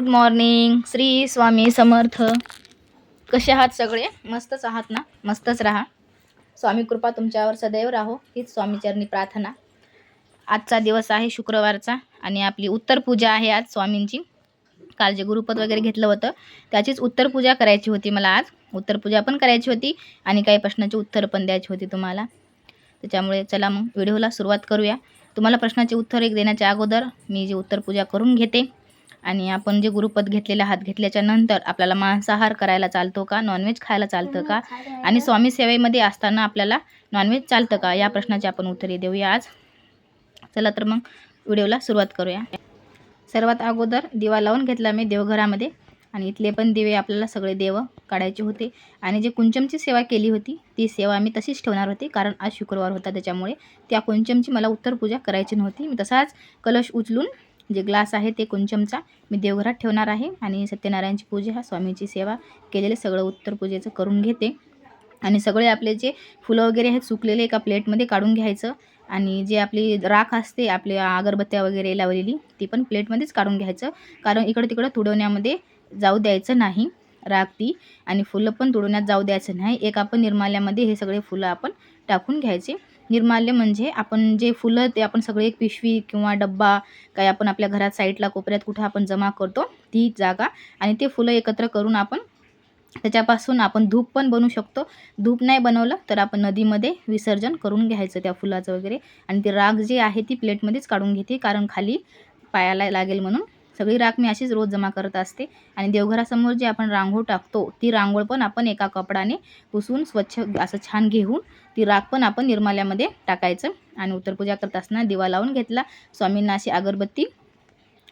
Good morning Shri Swami Samarth. कसे आहात सगळे? मस्तच आहात ना? मस्तच राहा. स्वामी कृपा तुमच्यावर सदैव राहो. हीच स्वामीचरणी प्रार्थना. आजचा दिवस आहे शुक्रवारचा आणि आपली उत्तर पूजा आहे आज स्वामींची. काल जे गुरुपद वगैरे घेतलं होतं त्याचीच उत्तर पूजा करायची होती मला आज. उत्तर पूजा पण करायची होती आणि काही प्रश्नाची उत्तर पण द्यायची होती तुम्हाला. त्याच्यामुळे चला मग व्हिडिओला सुरुवात करूया. तुम्हाला प्रश्नाचे उत्तर एक देण्याच्या अगोदर मी जी उत्तर पूजा करून घेते आणि आपण जे गुरुपद घेतलेले हात घेतल्याच्या नंतर आपल्याला मांसाहार करायला चालतो का नॉनव्हेज खायला चालतं का? आणि स्वामी सेवेमध्ये असताना आपल्याला नॉनव्हेज चालतं का? या प्रश्नाची आपण उत्तरे देऊया आज. चला तर मग व्हिडिओला सुरुवात करूया. सर्वात अगोदर दिवा लावून घेतला मी देवघरामध्ये आणि इथले पण दिवे आपल्याला सगळे देव काढायचे होते. आणि जे कुंचमची सेवा केली होती ती सेवा मी तशीच ठेवणार होती कारण आज शुक्रवार होता त्याच्यामुळे त्या कुंचमची मला उत्तर पूजा करायची नव्हती. मी तसाच कलश उचलून जे ग्लास आहे ते कुंचमचा मी देवघरात ठेवणार आहे आणि सत्यनारायणची पूजा हा स्वामीची सेवा केलेले सगळं उत्तर पूजेचं करून घेते. आणि सगळे आपले जे फुलं वगैरे आहेत सुकलेले एका प्लेटमध्ये काढून घ्यायचं. आणि जे आपली राख असते आपल्या अगरबत्त्या वगैरे लावलेली ती पण प्लेटमध्येच काढून घ्यायचं. कारण इकडं तिकडं तुडवण्यामध्ये जाऊ द्यायचं नाही राख ती. आणि फुलं पण तुडवण्यात जाऊ द्यायचं नाही. एक आपण निर्माल्यामध्ये हे सगळे फुलं आपण टाकून घ्यायचे. निर्माल्य म्हणजे आपण जे फुलं ते आपण सगळे एक पिशवी किंवा डब्बा काही आपण आपल्या घरात साईडला कोपऱ्यात कुठं आपण जमा करतो ती जागा आणि ते फुलं एकत्र करून आपण त्याच्यापासून आपण धूप पण बनवू शकतो. धूप नाही बनवलं तर आपण नदीमध्ये विसर्जन करून घ्यायचं त्या फुलाचं वगैरे. आणि ती राग जी आहे ती प्लेटमध्येच काढून घेते कारण खाली पायाला लागेल म्हणून. सगळी राख मी अशीच रोज जमा करत असते. आणि देवघरासमोर जे आपण रांगोळ टाकतो ती रांगोळ पण आपण एका कपडाने पुसून स्वच्छ असं छान घेऊन ती राख पण आपण निर्माल्यामध्ये टाकायचं. आणि उत्तरपूजा करत असताना दिवा लावून घेतला. स्वामींना अशी अगरबत्ती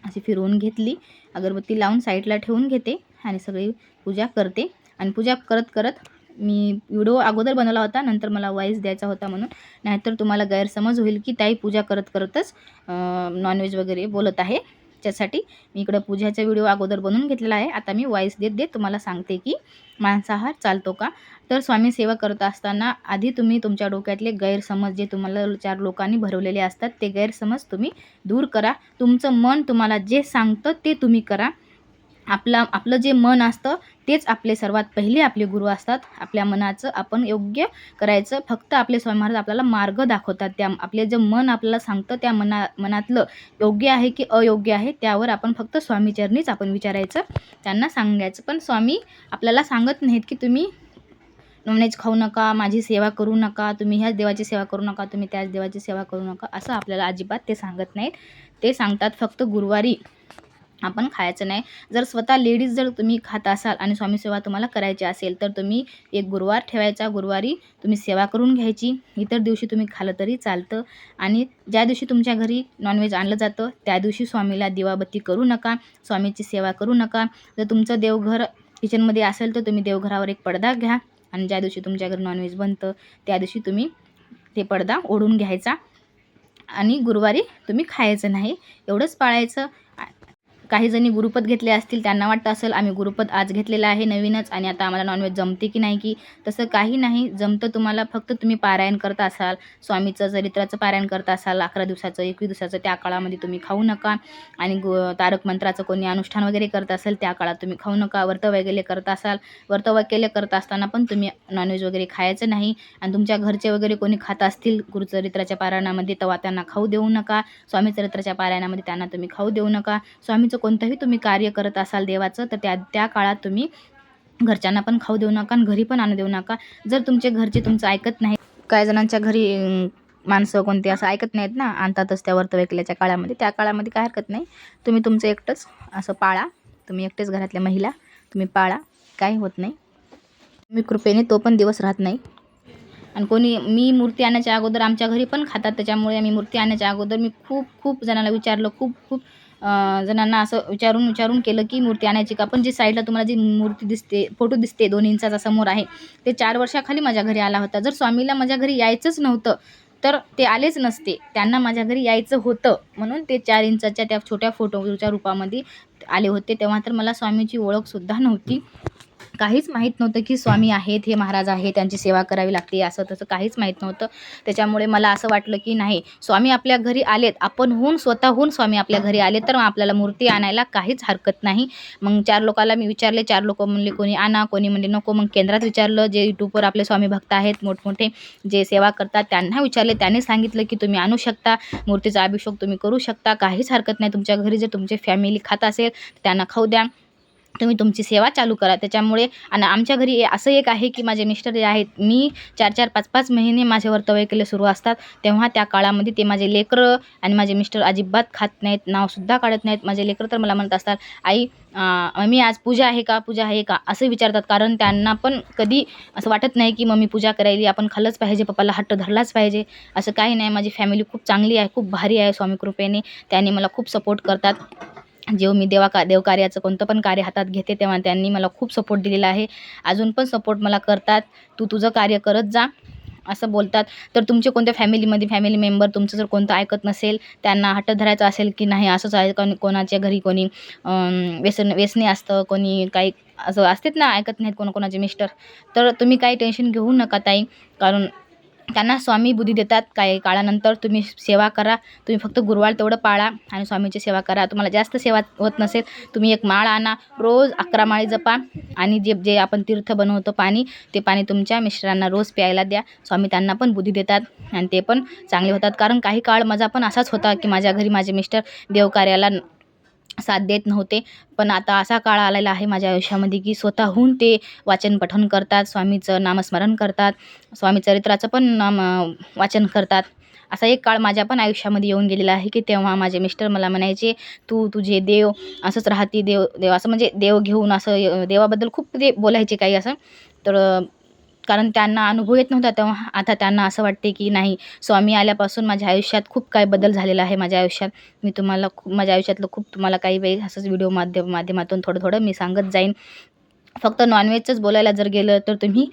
अशी फिरवून घेतली. अगरबत्ती लावून साईडला ठेवून घेते आणि सगळी पूजा करते. आणि पूजा करत करत मी व्हिडिओ अगोदर बनवला होता नंतर मला वॉईस द्यायचा होता म्हणून. नाहीतर तुम्हाला गैरसमज होईल की ताई पूजा करत करतच नॉनव्हेज वगैरे बोलत आहे. त्याच्यासाठी मी इकडं पूजाचा व्हिडिओ अगोदर बनवून घेतलेला आहे. आता मी वॉईस देत देत तुम्हाला सांगते की मांसाहार चालतो का? तर स्वामी सेवा करत असताना आधी तुम्ही तुमच्या डोक्यातले गैरसमज जे तुम्हाला चार लोकांनी भरवलेले असतात ते गैरसमज तुम्ही दूर करा. तुमचं मन तुम्हाला जे सांगतं ते तुम्ही करा. आपला आपलं जे मन असतं तेच आपले सर्वात पहिले आपले गुरु असतात. आपल्या मनाचं आपण योग्य करायचं. फक्त आपले स्वामी महाराज आपल्याला मार्ग दाखवतात. त्या आपले जे मन आपल्याला सांगतं त्या मना मनातलं योग्य आहे की अयोग्य आहे त्यावर आपण फक्त स्वामीचरणीच आपण विचारायचं. त्यांना सांगायचं. पण स्वामी आपल्याला सांगत नाहीत की तुम्ही नॉनव्हेज खाऊ नका माझी सेवा करू नका तुम्ही ह्याच देवाची सेवा करू नका तुम्ही त्याच देवाची सेवा करू नका असं आपल्याला अजिबात ते सांगत नाहीत. ते सांगतात फक्त गुरुवारी. आपण खायचं नाही. जर स्वतः लेडीज जर तुम्ही खात असाल आणि स्वामी सेवा तुम्हाला करायची असेल तर तुम्ही एक गुरुवार ठेवायचा. गुरुवारी तुम्ही सेवा करून घ्यायची. इतर दिवशी तुम्ही खाल्लं तरी चालतं. आणि ज्या दिवशी तुमच्या घरी नॉनव्हेज आणलं जातं त्या दिवशी स्वामीला दिवाबत्ती करू नका. स्वामीची सेवा करू नका. जर तुमचं देवघर किचनमध्ये असेल तर तुम्ही देवघरावर एक पडदा घ्या. आणि ज्या दिवशी तुमच्या घरी नॉनव्हेज बनतं त्या दिवशी तुम्ही ते पडदा ओढून घ्यायचा. आणि गुरुवारी तुम्ही खायचं नाही. एवढंच पाळायचं. काही जणी गुरुपद घेतले असतील त्यांना वाटतं असेल आम्ही गुरुपद आज घेतलेलं आहे नवीनच आणि आता आम्हाला नॉनव्हेज जमते की नाही की? तसं काही नाही जमतं तुम्हाला फक्त तुम्ही पारायण करत असाल स्वामीचं चरित्राचं पारायण करत असाल अकरा दिवसाचं एकवीस दिवसाचं त्या काळामध्ये तुम्ही खाऊ नका आणि गु तारक मंत्राचं कोणी अनुष्ठान वगैरे करत असेल त्या काळात तुम्ही खाऊ नका व्रत वगैरे करत असाल व्रत वगैरे करत असताना पण तुम्ही नॉनव्हेज वगैरे खायचं नाही आणि तुमच्या घरचे वगैरे कोणी खात असतील गुरुचरित्राच्या पारायणामध्ये तेव्हा त्यांना खाऊ देऊ नका स्वामी चरित्राच्या पारायणामध्ये त्यांना तुम्ही खाऊ देऊ नका स्वामीचं कोणतंही तुम्ही कार्य करत असाल देवाचं तर त्या त्या काळात तुम्ही घरच्यांना पण खाऊ देऊ नका आणि घरी पण आणू देऊ नका. जर तुमचे घरचे तुमचं ऐकत नाही काही जणांच्या घरी माणसं कोणती असं ऐकत नाहीत ना आणतातच त्या व्रत वैकल्याच्या काळामध्ये त्या काळामध्ये काय हरकत नाही. तुम्ही तुमचं एकटंच असं पाळा. तुम्ही एकटेच घरातल्या महिला तुम्ही पाळा. काही होत नाही. मी कृपेने तो पण दिवस राहत नाही. आणि कोणी मी मूर्ती आणण्याच्या अगोदर आमच्या घरी पण खातात त्याच्यामुळे आम्ही मूर्ती आणण्याच्या अगोदर मी खूप खूप जणांना विचारलं खूप खूप जणांना असं विचारून विचारून केलं की मूर्ती आणायची का? पण जी साईडला तुम्हाला जी मूर्ती दिसते फोटो दिसते दोन इंचाचा समोर आहे ते चार वर्षाखाली माझ्या घरी आला होता. जर स्वामीला माझ्या घरी यायचंच नव्हतं तर ते आलेच नसते. त्यांना माझ्या घरी यायचं होतं. म्हणून ते चार इंचाच्या त्या छोट्या फोटोच्या रूपामध्ये आले होते. तेव्हा तर मला स्वामीची ओळखसुद्धा नव्हती. काहीच माहीत नव्हतं की स्वामी आहेत हे महाराज आहे त्यांची सेवा करावी लागते असं तसं काहीच माहीत नव्हतं. त्याच्यामुळे मला असं वाटलं की नाही स्वामी आपल्या घरी आलेत आपणहून स्वतःहून स्वामी आपल्या घरी आले तर मग आपल्याला मूर्ती आणायला काहीच हरकत नाही. मग चार लोकाला मी विचारले चार लोक म्हणले कोणी आणा कोणी म्हणले नको. मग केंद्रात विचारलं जे यूट्यूबवर आपले स्वामी भक्त आहेत मोठमोठे जे सेवा करतात त्यांना विचारले त्यांनी सांगितलं की तुम्ही आणू शकता मूर्तीचा अभिषेक तुम्ही करू शकता काहीच हरकत नाही तुमच्या घरी जर तुमचे फॅमिली खात असेल त्यांना खाऊ द्या. तुम्ही तुमची सेवा चालू करा. त्याच्यामुळे आणि आमच्या घरी ए- असं एक आहे की माझे मिस्टर जे आहेत मी चार चार पाच पाच महिने माझे वर्तव्य सुरू असतात. तेव्हा त्या काळामध्ये ते माझे लेकरं आणि माझे मिस्टर अजिबात खात नाहीत नावसुद्धा काढत नाहीत. माझे लेकरं तर मला म्हणत असतात आई मम्मी आज पूजा आहे का? पूजा आहे का? असं विचारतात. कारण त्यांना पण कधी असं वाटत नाही की मम्मी पूजा करायली आपण खाल्लंच पाहिजे पप्पाला हट्ट धरलाच पाहिजे. असं काही नाही. माझी फॅमिली खूप चांगली आहे खूप भारी आहे स्वामी कृपेने. त्याने मला खूप सपोर्ट करतात. जेव्हा मी देवा का देवकार्याचं कोणतं पण कार्य हातात घेते तेव्हा त्यांनी मला खूप सपोर्ट दिलेला आहे. अजून पण सपोर्ट मला करतात. तू तुझं कार्य करत जा असं बोलतात. तर तुमचे कोणत्या फॅमिलीमध्ये फॅमिली मेंबर तुमचं जर कोणतं ऐकत नसेल त्यांना हट्ट धरायचं असेल की नाही असंच आहे कोणी कोणाच्या घरी कोणी व्यसन व्यसने असतं कोणी काही असं असतेत ना ऐकत नाहीत कोणाकोणाचे मिस्टर तर तुम्ही काही टेन्शन घेऊ नका ताई. कारण त्यांना स्वामी बुद्धी देतात. काही काळानंतर तुम्ही सेवा करा. तुम्ही फक्त गुरुवार तेवढं पाळा आणि स्वामीची सेवा करा. तुम्हाला जास्त सेवा होत नसेल तुम्ही एक माळ आणा. रोज अकरा माळी जपा आणि जे जे आपण तीर्थ बनवतो पाणी ते पाणी तुमच्या मिस्टरांना रोज प्यायला द्या. स्वामी त्यांना पण बुद्धी देतात आणि ते पण चांगले होतात. कारण काही काळ माझा पण असाच होता की माझ्या घरी माझे मिस्टर देवकार्याला साथ देत नव्हते. पण आता असा काळ आलेला आहे माझ्या आयुष्यामध्ये की स्वतःहून ते वाचन पठण करतात स्वामीचं नामस्मरण करतात स्वामी चरित्राचं पण नाम वाचन करतात. असा एक काळ माझ्या पण आयुष्यामध्ये येऊन गेलेला आहे की तेव्हा माझे मिस्टर मला म्हणायचे तू तुझे देव असंच राहते देव देव असं म्हणजे देव घेऊन असं देवाबद्दल खूप ते बोलायचे काही असं. तर कारण त्यांना अनुभव येत नव्हता तेव्हा. आता त्यांना असं वाटते की नाही स्वामी आल्यापासून माझ्या आयुष्यात खूप काय बदल झालेला आहे माझ्या आयुष्यात. मी तुम्हाला खूप माझ्या आयुष्यातलं खूप तुम्हाला काही वेळ असंच व्हिडिओ माध्यम माध्यमातून थोडं थोडं मी सांगत जाईन. फक्त नॉनव्हेजचंच बोलायला जर गेलं तर तुम्ही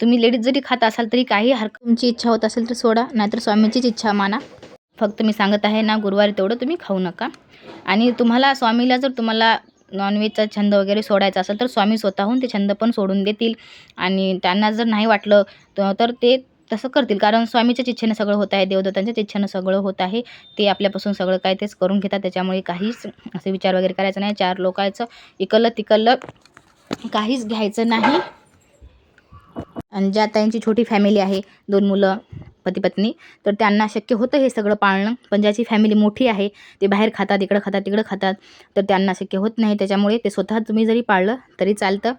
तुम्ही लेडीज जरी खात असाल तरी काही हरकत तुमची इच्छा होत असेल तर सोडा नाहीतर स्वामीचीच इच्छा माना. फक्त मी सांगत आहे ना गुरुवारी तेवढं तुम्ही खाऊ नका. आणि तुम्हाला स्वामीला जर तुम्हाला नॉनव्हेजचा छंद वगैरे सोडायचा असेल तर स्वामी स्वतःहून ते छंद पण सोडून देतील. आणि त्यांना जर नाही वाटलं तर ते तसं करतील. कारण स्वामीच्याच इच्छेनं सगळं होत आहे देवदत्तांच्याच इच्छेनं सगळं होत आहे. ते आपल्यापासून सगळं काय तेच करून घेतात. त्याच्यामुळे काहीच असे विचार वगैरे करायचा नाही. चार लोकांचं इकल्लं तिकल्लं काहीच घ्यायचं नाही. आणि ज्या ताईंची छोटी फॅमिली आहे. दोन मुलं. पती पत्नी. तर त्यांना शक्य होतं हे सगळं पाळणं. पण ज्याची फॅमिली मोठी आहे ते बाहेर खातात इकडं खातात तिकडं खातात. तर त्यांना शक्य होत नाही. त्याच्यामुळे ते स्वतः तुम्ही जरी पाळलं तरी चालतं.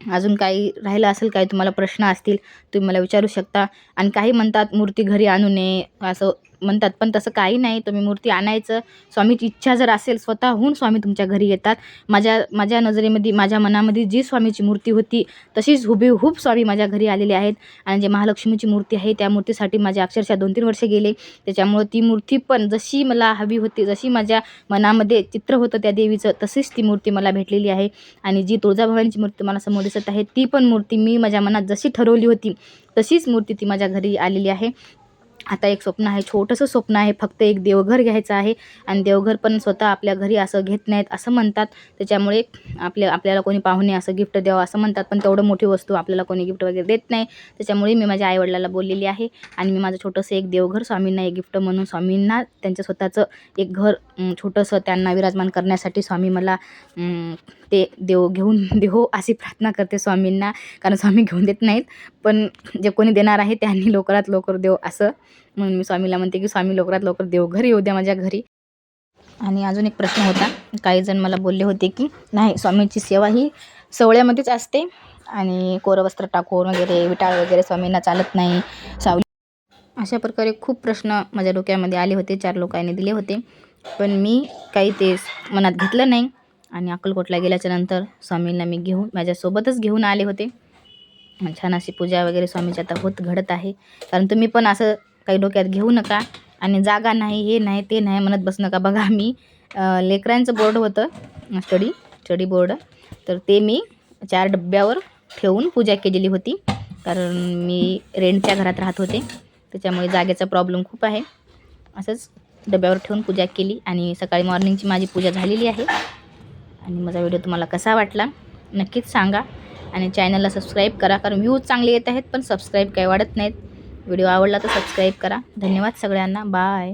अजून काही राहिलं असेल काही तुम्हाला प्रश्न असतील तुम्ही मला विचारू शकता. आणि काही म्हणतात मूर्ती घरी आणू नये असं म्हणतात पण तसं काही नाही तुम्ही मूर्ती आणायचं स्वामीची इच्छा जर असेल स्वतःहून स्वामी तुमच्या घरी येतात. माझ्या माझ्या नजरेमध्ये माझ्या मनामध्ये जी स्वामीची मूर्ती होती तशीच हुबेहूब स्वामी माझ्या घरी आलेले आहेत. आणि जे महालक्ष्मीची मूर्ती आहे त्या मूर्तीसाठी माझे अक्षरशः दोन तीन वर्ष गेले. त्याच्यामुळं ती मूर्ती पण जशी मला हवी होती जशी माझ्या मनामध्ये चित्र होतं त्या देवीचं तशीच ती मूर्ती मला भेटलेली आहे. आणि जी तुळजाभवानीची मूर्ती मला समोर दिसत आहे ती पण मूर्ती मी माझ्या मनात जशी ठरवली होती तशीच मूर्ती ती माझ्या घरी आलेली आहे. आता एक स्वप्न आहे छोटंसं स्वप्न आहे फक्त एक देवघर घ्यायचं आहे आणि देवघर पण स्वतः आपल्या घरी असं घेत नाहीत असं म्हणतात. त्याच्यामुळे आपल्या आपल्याला कोणी पाहुणे असं गिफ्ट द्यावं असं म्हणतात पण तेवढं मोठी वस्तू आपल्याला कोणी गिफ्ट वगैरे देत नाही. त्याच्यामुळे मी माझ्या आईवडिलाला बोललेली आहे आणि मी माझं छोटंसं एक देवघर स्वामींना एक गिफ्ट म्हणून स्वामींना त्यांचं स्वतःचं एक घर छोटंसं त्यांना विराजमान करण्यासाठी स्वामी मला ते देव घेऊन देहो अशी प्रार्थना करते स्वामींना. कारण स्वामी घेऊन देत नाहीत पण जे कोणी देणार आहे त्यांनी लवकरात लवकर देव असं म्हणून मी स्वामीला म्हणते की स्वामी लवकरात लवकर देवघर येऊ द्या माझ्या घरी. आणि अजून एक प्रश्न होता. काही जण मला बोलले होते की नाही स्वामींची सेवा ही सवळ्यामध्येच असते आणि कोरं वस्त्र टाकून वगैरे विटाळ वगैरे स्वामींना चालत नाही. सावली अशा प्रकारे खूप प्रश्न माझ्या डोक्यामध्ये आले होते. चार लोकांनी दिले होते. पण मी काही ते मनात घेतलं नाही. आणि अक्कलकोटला गेल्याच्यानंतर स्वामींना मी घेऊन माझ्यासोबतच घेऊन आले होते. छान अशी पूजा वगैरे स्वामीची आता होत घडत आहे. कारण तुम्ही पण असं काही डोक्यात घेऊ नका आणि जागा नाही हे नाही ते नाही म्हणत बस नका. बघा मी लेकरांचं बोर्ड होतं स्टडी स्टडी बोर्ड. तर ते मी चार डब्यावर ठेवून पूजा केलेली होती. कारण मी रेंटच्या घरात राहत होते. त्याच्यामुळे जागेचा प्रॉब्लेम खूप आहे. असंच डब्यावर ठेवून पूजा केली आणि सकाळी मॉर्निंगची माझी पूजा झालेली आहे. आणि माझा व्हिडिओ तुम्हाला कसा वाटला नक्कीच सांगा. आणि चॅनलला सबस्क्राईब करा कारण व्ह्यूज चांगले येत आहेत पण सबस्क्राईब काही वाढत नाहीत. व्हिडिओ आवडला तर सबस्क्राईब करा. धन्यवाद सगळ्यांना. बाय